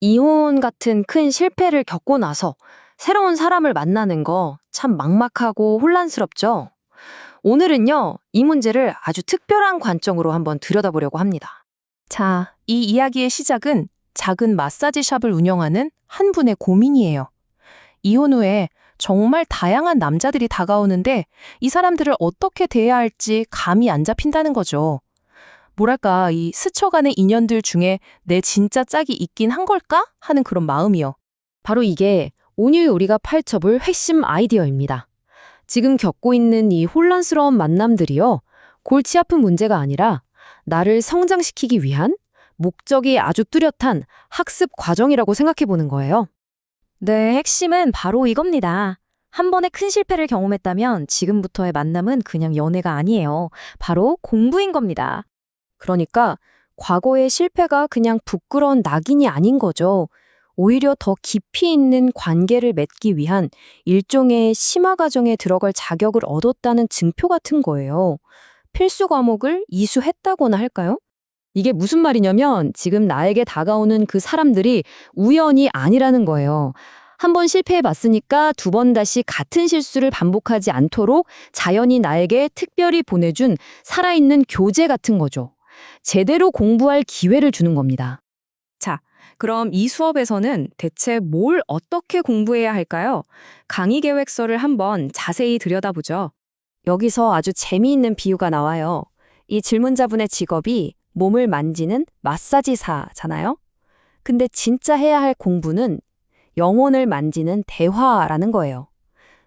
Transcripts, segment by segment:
이혼 같은 큰 실패를 겪고 나서 새로운 사람을 만나는 거 참 막막하고 혼란스럽죠? 오늘은요, 이 문제를 아주 특별한 관점으로 한번 들여다보려고 합니다. 자, 이 이야기의 시작은 작은 마사지 샵을 운영하는 한 분의 고민이에요. 이혼 후에 정말 다양한 남자들이 다가오는데 이 사람들을 어떻게 대해야 할지 감이 안 잡힌다는 거죠. 뭐랄까, 이 스쳐가는 인연들 중에 내 진짜 짝이 있긴 한 걸까? 하는 그런 마음이요. 바로 이게 오늘 우리가 파헤쳐볼 핵심 아이디어입니다. 지금 겪고 있는 이 혼란스러운 만남들이요. 골치 아픈 문제가 아니라 나를 성장시키기 위한 목적이 아주 뚜렷한 학습 과정이라고 생각해 보는 거예요. 네, 핵심은 바로 이겁니다. 한 번의 큰 실패를 경험했다면 지금부터의 만남은 그냥 연애가 아니에요. 바로 공부인 겁니다. 그러니까 과거의 실패가 그냥 부끄러운 낙인이 아닌 거죠. 오히려 더 깊이 있는 관계를 맺기 위한 일종의 심화 과정에 들어갈 자격을 얻었다는 증표 같은 거예요. 필수 과목을 이수했다거나 할까요? 이게 무슨 말이냐면 지금 나에게 다가오는 그 사람들이 우연이 아니라는 거예요. 한 번 실패해 봤으니까 두 번 다시 같은 실수를 반복하지 않도록 자연이 나에게 특별히 보내준 살아있는 교재 같은 거죠. 제대로 공부할 기회를 주는 겁니다. 그럼 이 수업에서는 대체 뭘 어떻게 공부해야 할까요? 강의 계획서를 한번 자세히 들여다보죠. 여기서 아주 재미있는 비유가 나와요. 이 질문자분의 직업이 몸을 만지는 마사지사잖아요. 근데 진짜 해야 할 공부는 영혼을 만지는 대화라는 거예요.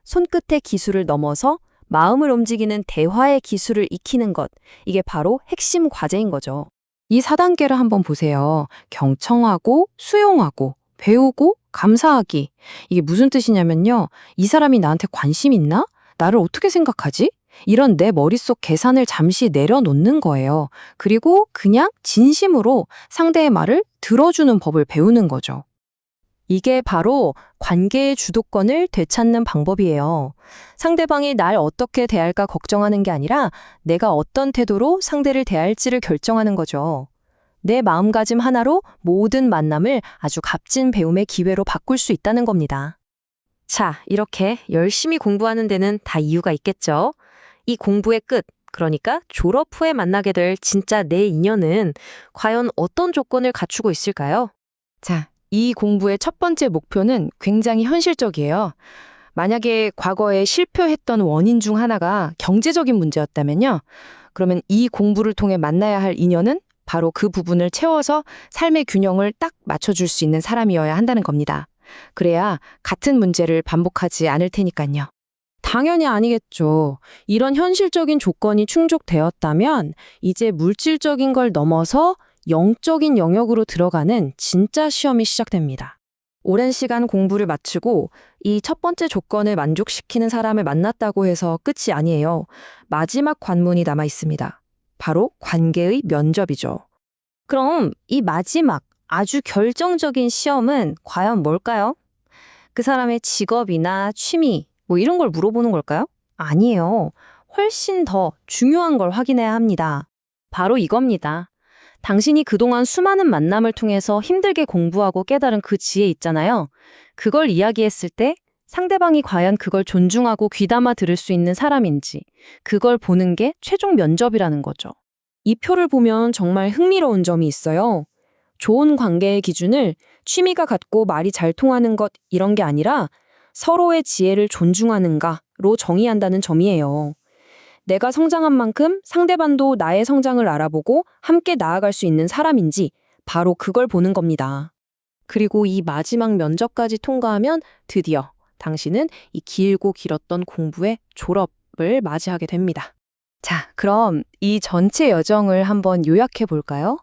손끝의 기술을 넘어서 마음을 움직이는 대화의 기술을 익히는 것. 이게 바로 핵심 과제인 거죠. 이 4단계를 한번 보세요. 경청하고, 수용하고, 배우고, 감사하기. 이게 무슨 뜻이냐면요. 이 사람이 나한테 관심 있나? 나를 어떻게 생각하지? 이런 내 머릿속 계산을 잠시 내려놓는 거예요. 그리고 그냥 진심으로 상대의 말을 들어주는 법을 배우는 거죠. 이게 바로 관계의 주도권을 되찾는 방법이에요. 상대방이 날 어떻게 대할까 걱정하는 게 아니라 내가 어떤 태도로 상대를 대할지를 결정하는 거죠. 내 마음가짐 하나로 모든 만남을 아주 값진 배움의 기회로 바꿀 수 있다는 겁니다. 자, 이렇게 열심히 공부하는 데는 다 이유가 있겠죠. 이 공부의 끝, 그러니까 졸업 후에 만나게 될 진짜 내 인연은 과연 어떤 조건을 갖추고 있을까요? 자, 이 공부의 첫 번째 목표는 굉장히 현실적이에요. 만약에 과거에 실패했던 원인 중 하나가 경제적인 문제였다면요. 그러면 이 공부를 통해 만나야 할 인연은 바로 그 부분을 채워서 삶의 균형을 딱 맞춰줄 수 있는 사람이어야 한다는 겁니다. 그래야 같은 문제를 반복하지 않을 테니까요. 당연히 아니겠죠. 이런 현실적인 조건이 충족되었다면 이제 물질적인 걸 넘어서 영적인 영역으로 들어가는 진짜 시험이 시작됩니다. 오랜 시간 공부를 마치고 이 첫 번째 조건을 만족시키는 사람을 만났다고 해서 끝이 아니에요. 마지막 관문이 남아 있습니다. 바로 관계의 면접이죠. 그럼 이 마지막 아주 결정적인 시험은 과연 뭘까요? 그 사람의 직업이나 취미, 뭐 이런 걸 물어보는 걸까요? 아니에요. 훨씬 더 중요한 걸 확인해야 합니다. 바로 이겁니다. 당신이 그동안 수많은 만남을 통해서 힘들게 공부하고 깨달은 그 지혜 있잖아요. 그걸 이야기했을 때 상대방이 과연 그걸 존중하고 귀담아 들을 수 있는 사람인지 그걸 보는 게 최종 면접이라는 거죠. 이 표를 보면 정말 흥미로운 점이 있어요. 좋은 관계의 기준을 취미가 같고 말이 잘 통하는 것 이런 게 아니라 서로의 지혜를 존중하는가로 정의한다는 점이에요. 내가 성장한 만큼 상대방도 나의 성장을 알아보고 함께 나아갈 수 있는 사람인지 바로 그걸 보는 겁니다. 그리고 이 마지막 면접까지 통과하면 드디어 당신은 이 길고 길었던 공부의 졸업을 맞이하게 됩니다. 자, 그럼 이 전체 여정을 한번 요약해 볼까요?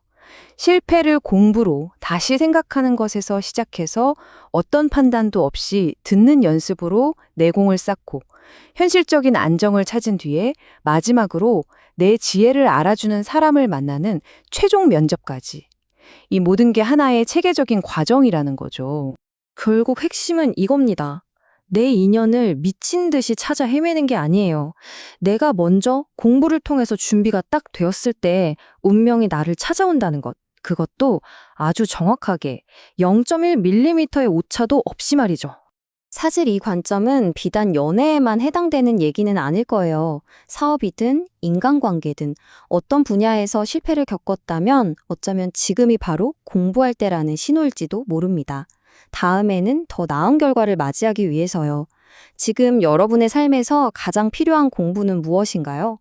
실패를 공부로 다시 생각하는 것에서 시작해서 어떤 판단도 없이 듣는 연습으로 내공을 쌓고 현실적인 안정을 찾은 뒤에 마지막으로 내 지혜를 알아주는 사람을 만나는 최종 면접까지. 이 모든 게 하나의 체계적인 과정이라는 거죠. 결국 핵심은 이겁니다. 내 인연을 미친 듯이 찾아 헤매는 게 아니에요. 내가 먼저 공부를 통해서 준비가 딱 되었을 때 운명이 나를 찾아온다는 것. 그것도 아주 정확하게 0.1mm의 오차도 없이 말이죠. 사실 이 관점은 비단 연애에만 해당되는 얘기는 아닐 거예요. 사업이든 인간관계든 어떤 분야에서 실패를 겪었다면 어쩌면 지금이 바로 공부할 때라는 신호일지도 모릅니다. 다음에는 더 나은 결과를 맞이하기 위해서요. 지금 여러분의 삶에서 가장 필요한 공부는 무엇인가요?